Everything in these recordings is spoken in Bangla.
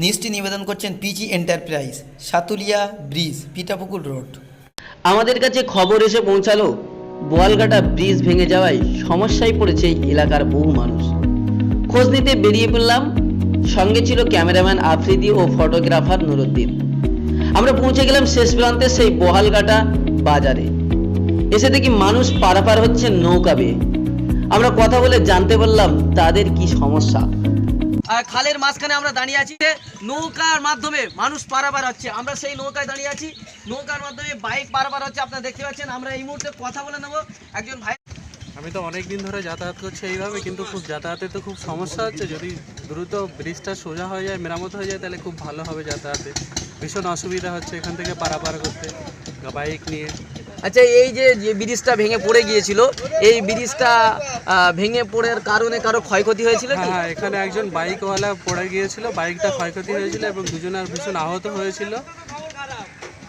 নিউজটি নিবেদন করছেন PG enterprise Satulia bridge, Pithapukur road. আমাদের কাছে খবর এসে পৌঁছালো, বোয়ালঘাটা ব্রিজ ভেঙে যাওয়ায় সমস্যায় পড়েছে এলাকার বহু মানুষ। খোঁজ নিতে বেরিয়ে পড়লাম, সঙ্গে ছিল ক্যামেরাম্যান আফ্রিদি ও ফটোগ্রাফার নুরুদ্দিন। আমরা পৌঁছে গেলাম শেষ প্রান্তে সেই বোয়ালঘাটা বাজারে। এসে দেখি মানুষ পারাপার হচ্ছে নৌকা বেয়ে। আমরা কথা বলে জানতে পারলাম তাদের কি সমস্যা। খালের মাঝখানে আমরা দাঁড়িয়ে আছি নৌকার মাধ্যমে মানুষ পারাপার হচ্ছে। আমরা সেই নৌকায় দাঁড়িয়ে আছি। নৌকার মাধ্যমে বাইক পারাপার হচ্ছে, আপনারা দেখতে পাচ্ছেন। আমরা এই মুহূর্তে কথা বলে নেব। একজন ভাই আমি তো অনেক দিন ধরে যাতায়াত করছি এইভাবে, কিন্তু খুব যাতায়াতে তো খুব সমস্যা হচ্ছে। যদি দ্রুত ব্রিজটা সোজা হয়ে যায়, মেরামত হয়ে যায়, তাহলে খুব ভালো হবে যাতায়াতে। ভীষণ অসুবিধা হচ্ছে এখান থেকে পারাপার করতে, বাইক নিয়ে। আচ্ছা এই যে যে ব্রিজটা ভেঙে পড়ে গিয়েছিল, এই ব্রিজটা ভেঙে পড়ার কারণে কারও ক্ষয়ক্ষতি হয়েছিল হ্যাঁ হ্যাঁ এখানে একজন বাইকওয়ালা পড়ে গিয়েছিল, বাইকটা ক্ষয়ক্ষতি হয়েছিল এবং দুজনের ভীষণ আহত হয়েছিল।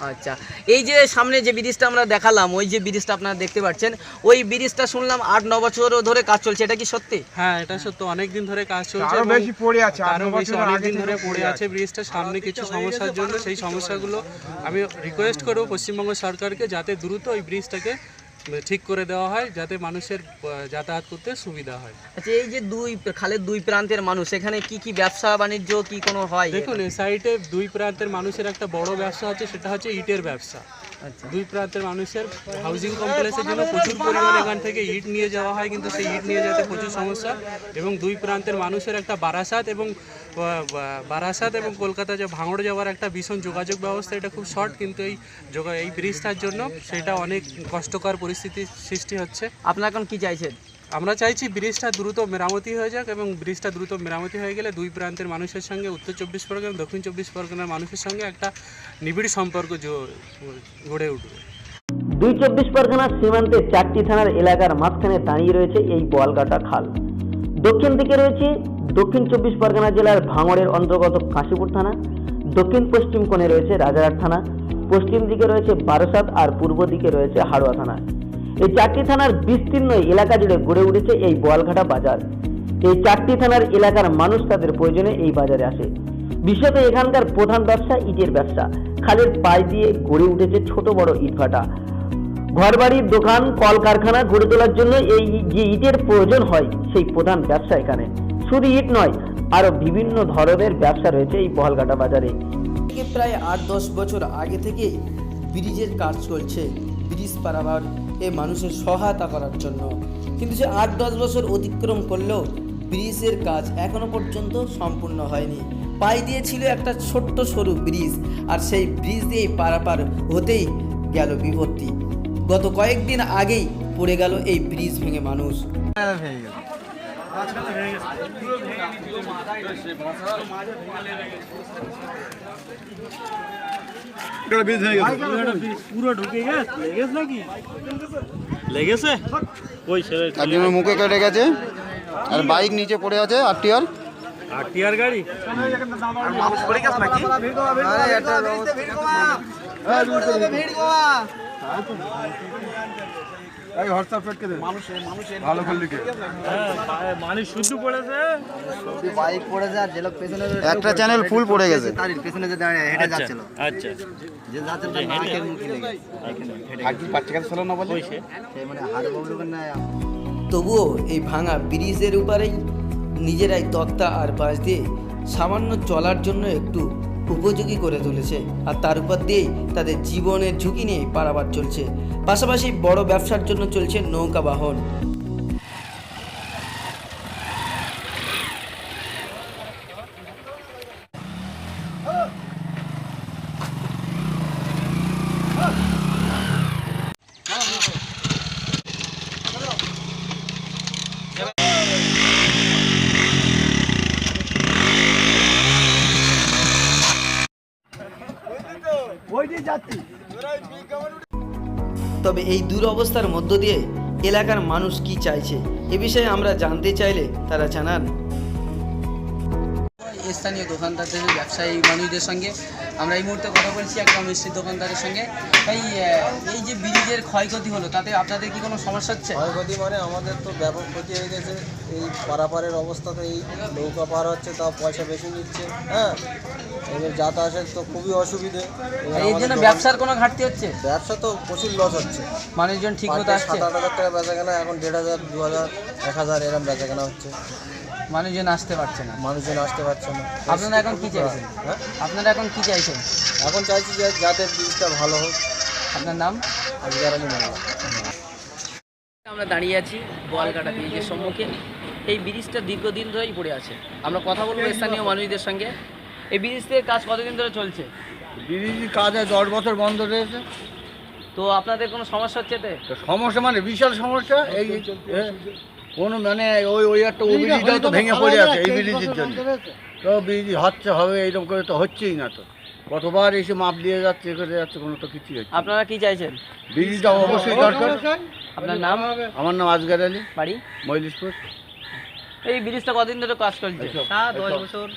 আচ্ছা এই যে সামনে যে ব্রিজটা আমরা দেখালাম ওই যে ব্রিজটা আপনারা দেখতে পাচ্ছেন ওই ব্রিজটা শুনলাম আট ন বছর ধরে কাজ চলছে এটা কি সত্যি? হ্যাঁ এটা সত্যি অনেকদিন ধরে কাজ চলছে আরও বেশি পড়ে আছে, আরও বেশি অনেকদিন অনেক দিন ধরে পড়ে পড়ে আছে ব্রিজটা সামনে কিছু সমস্যার জন্য সেই সমস্যাগুলো আমি রিকোয়েস্ট করব পশ্চিমবঙ্গ সরকারকে যাতে দ্রুত ওই ব্রিজটাকে ঠিক করে দেওয়া হয় যাতে মানুষের যাতায়াত করতে সুবিধা হয়। আচ্ছা এই যে দুই খালের দুই প্রান্তের মানুষ এখানে কি কি ব্যবসা বাণিজ্য কি কোনো হয়? দেখুন এই সাইডে দুই প্রান্তের মানুষের একটা বড় ব্যবসা আছে সেটা হচ্ছে ইটের ব্যবসা। দুই প্রান্তের মানুষের হাউজিং কমপ্লেক্সের জন্য প্রচুর পরিমাণে এখান থেকে ইট নিয়ে যাওয়া হয় কিন্তু সেই ইট নিয়ে যেতে প্রচুর সমস্যা। এবং দুই প্রান্তের মানুষের একটা বারাসাত এবং বারাসাত এবং কলকাতা যে ভাঙড় যাওয়ার একটা ভীষণ যোগাযোগ ব্যবস্থা এটা খুব শর্ট কিন্তু এই এই ব্রিজটার জন্য সেটা অনেক কষ্টকর পরিস্থিতির সৃষ্টি হচ্ছে। আপনার এখন কি চাইছেন? আমরা চাইছি ব্রিজটা দ্রুত মেরামতি হয়ে যাক এবং ব্রিজটা দ্রুত মেরামতি হয়ে গেলে দুই প্রান্তের মানুষের সঙ্গে, উত্তর চব্বিশ পরগনা, দক্ষিণ চব্বিশ পরগনার মানুষের সঙ্গে একটা নিবিড় সম্পর্ক গড়ে উঠবে। দুই চব্বিশ পরগনার সীমান্তে চারটি থানার এলাকার মাঝখানে দাঁড়িয়ে রয়েছে এই বোয়ালঘাটা খাল। দক্ষিণ দিকে রয়েছে দক্ষিণ চব্বিশ পরগনা জেলার ভাঙড়ের অন্তর্গত কাশীপুর থানা। দক্ষিণ পশ্চিম কোণে রয়েছে রাজারহাট থানা। পশ্চিম দিকে রয়েছে বারাসাত আর পূর্ব দিকে রয়েছে হাড়োয়া থানা। এই চারটি থানার বিস্তীর্ণ এলাকা জুড়ে গড়ে উঠেছে এই বোয়ালঘাটা বাজার। এই চারটি থানার এলাকার মানুষ তাদের প্রয়োজনে এই বাজারে আসে। বিশেষত এখানকার প্রধান ব্যবসা ইটের ব্যবসা। খালের পাশ দিয়ে গড়ে উঠেছে ছোট বড় ইটভাটা। ঘরবাড়ির দোকান, কলকারখানা গড়ে তোলার জন্য এই যে ইটের প্রয়োজন হয়, সেই প্রধান ব্যবসা এখানে। শুধু ইট নয়, আরও বিভিন্ন ধরনের ব্যবসা রয়েছে এই বহলঘাটা বাজারে। প্রায় আট দশ বছর আগে থেকে ব্রিজের কাজ চলছে। ব্রিজ পারাবার এ মানুষের সহায়তা করার জন্য। কিন্তু সে আট দশ বছর অতিক্রম করলেও ব্রিজের কাজ এখনও পর্যন্ত সম্পূর্ণ হয়নি। পাই দিয়েছিল একটা ছোট্ট সরু ব্রিজ, আর সেই ব্রিজ দিয়েই পারাপার হতেই গেল বিপত্তি গত কয়েকদিন আগেই পড়ে গেল এই ব্রিজ ভেঙে মানুষ। গেছে লেগেছে নাকি? মুখে কেটে গেছে আর বাইক নিচে পড়ে আছে আর টিয়ার আর টিয়ার গাড়ি ভালো করলি কে? হ্যাঁ পা- মানুষ শুদ্ধ পড়েছে। বাইক পড়েছে আর যে লোক পেছনে একটা চ্যানেল ফুল পড়ে গেছে। তার পেছনে যে দাঁড়িয়ে হেঁটে আচ্ছা যাচ্ছিল। আচ্ছা। যে যাচ্ছিল তার নাকের মুখে লেগে। বাচ্চা কাছে ছিল না বলে? সেই মানে হাড় বগলকে না তবুও এই ভাঙা ব্রিজের উপরেই নিজেরাই তক্তা আর বাঁশ দিয়ে সামান্য চলার জন্য একটু উপযোগী করে তুলেছে আর তার উপর দিয়েই তাদের জীবনের ঝুঁকি নিয়ে পারাবার চলছে। পাশাপাশি বড় ব্যবসার জন্য চলছে নৌকা বাহন। তবে এই দুরবস্থার মধ্য দিয়ে এলাকার মানুষ কি চাইছে? এ বিষয়ে আমরা জানতে চাইলে তারা জানান। স্থানীয় দোকানদারদের ব্যবসায়ী মানুষদের সঙ্গে। আমরা এই মুহূর্তে কথা বলছি একটা মিষ্টির দোকানদারের সঙ্গে। তাই এই যে ব্রিজের ক্ষয়ক্ষতি হলো তাতে আপনাদের কি কোনো সমস্যা হচ্ছে? ক্ষয়ক্ষতি মানে আমাদের তো ব্যাপক ক্ষতি হয়ে গেছে। এই পারাপারের অবস্থা তো এই নৌকা পার হচ্ছে তাও পয়সা বেশি নিচ্ছে হ্যাঁ? এবার যাতায়াতের তো খুবই অসুবিধে। এই জন্য ব্যবসার কোনো ঘাটতি হচ্ছে? ব্যবসা তো প্রচুর লস হচ্ছে। মানুষজন ঠিক মতো আসছে? সাত আট হাজার টাকা বেচা কেনা এখন দেড় হাজার দু হাজার এক হাজার এরম বেচা কেনা হচ্ছে। মানুষজন আসতে পারছে না। মানুষজন আসতে পারছে না। আপনারা এখন কি চাইছেন? হ্যাঁ? আপনারা এখন কি চাইছেন? এখন চাইছি যে যাতে ব্রিজটা ভালো হোক। আপনার নাম? আজকে আর আমি মেলা আমরা দাঁড়িয়ে আছি গোয়ালকাটা ব্রিজের সম্মুখে। এই ব্রিজটা দীর্ঘদিন ধরেই পড়ে আছে। আমরা কথা বলব স্থানীয় মানুষদের সঙ্গে। এই ব্রিজের কাজ কতদিন ধরে চলছে? ব্রিজ কাজ দশ বছর বন্ধ রয়েছে। তো আপনাদের কোনো সমস্যা হচ্ছে তো সমস্যা মানে বিশাল সমস্যা। এই কোনো মানে ওই ওই একটা ও ব্রিজটাও তো ভেঙে পড়ে আছে এই ব্রিজের জন্য। তো ব্রিজ হচ্ছে হবে এইরকম করে তো হচ্ছেই না তো। কতবার এসে মাপ দিয়ে যাচ্ছে এ করে যাচ্ছে কোনো তো কিছুই হচ্ছে আপনারা কি চাইছেন? ব্রিজটা অবশ্যই দরকার। আপনার নাম? আমার নাম আজগার আলী। বাড়ি? মৈলিশপুর এই ব্রিজটা কতদিন ধরে কাজ চলছে? তা দশ বছর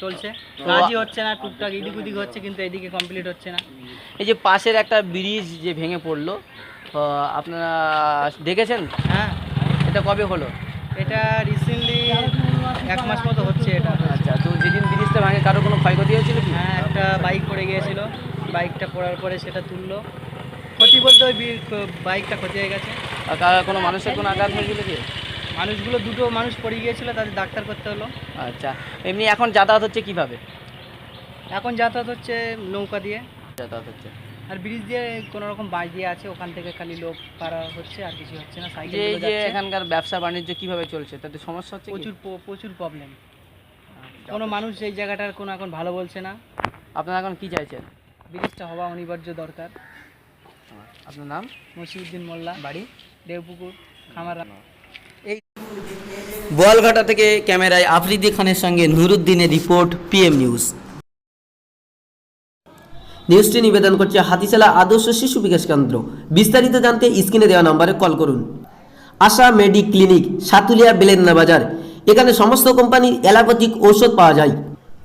চলছে। কাজই হচ্ছে না টুকটাক এদিক ওদিক হচ্ছে কিন্তু এদিকে কমপ্লিট হচ্ছে না। এই যে পাশের একটা ব্রিজ যে ভেঙে পড়ল আপনারা দেখেছেন? হ্যাঁ। এটা কবে হলো? এটা রিসেন্টলি এক মাস মতো হচ্ছে এটা। আচ্ছা তো যেদিন ব্রিজটা ভাঙে কারও কোনো ক্ষয়ক্ষতি হয়েছিল কি? হ্যাঁ একটা বাইক পড়ে গিয়েছিল। বাইকটা পড়ার পরে সেটা তুললো। ক্ষতি বলতে ওই বাইকটা ক্ষতি হয়ে গেছে। আর কোনো মানুষের কোনো আঘাত হয়েছিল কি? মানুষগুলো দুটো মানুষ পড়ে গিয়েছিল তাদের ডাক্তার করতে হলো। আচ্ছা এমনি এখন যাতায়াত হচ্ছে কীভাবে? এখন যাতায়াত হচ্ছে নৌকা দিয়ে। যাতায়াত হচ্ছে। আর ব্রিজ দিয়ে কোনো রকম বাঁশ দিয়ে আছে ওখান থেকে খালি লোক পারা হচ্ছে আর কিছু হচ্ছে না সাইকেল যে এই যে এখানকার ব্যবসা বাণিজ্য কীভাবে চলছে তাতে সমস্যা হচ্ছে প্রচুর প্রচুর প্রবলেম কোনো মানুষ এই জায়গাটার কোনো এখন ভালো বলছে না। আপনারা এখন কি চাইছেন? ব্রিজটা হওয়া অনিবার্য দরকার। আপনার নাম? মসিউদ্দিন মোল্লা। বাড়ি? দেবপুকুর খামারা বোয়ালঘাটা থেকে ক্যামেরায় আফ্রিদি খানের সঙ্গে নুরুদ্দিনের রিপোর্ট পিএম নিউজ নিউজটি নিবেদন করছে হাতিশালা আদর্শ শিশু বিকাশ কেন্দ্র। বিস্তারিত জানতে স্ক্রিনে দেওয়া নম্বরে কল করুন। আশা মেডি ক্লিনিক সাতুলিয়া বেলেন্দা বাজার। এখানে সমস্ত কোম্পানির অ্যালোপ্যাথিক ঔষধ পাওয়া যায়।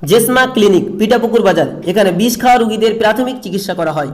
জেসমা ক্লিনিক পিটাপুকুর বাজার। এখানে বিষ খাওয়া রুগীদের প্রাথমিক চিকিৎসা করা হয়।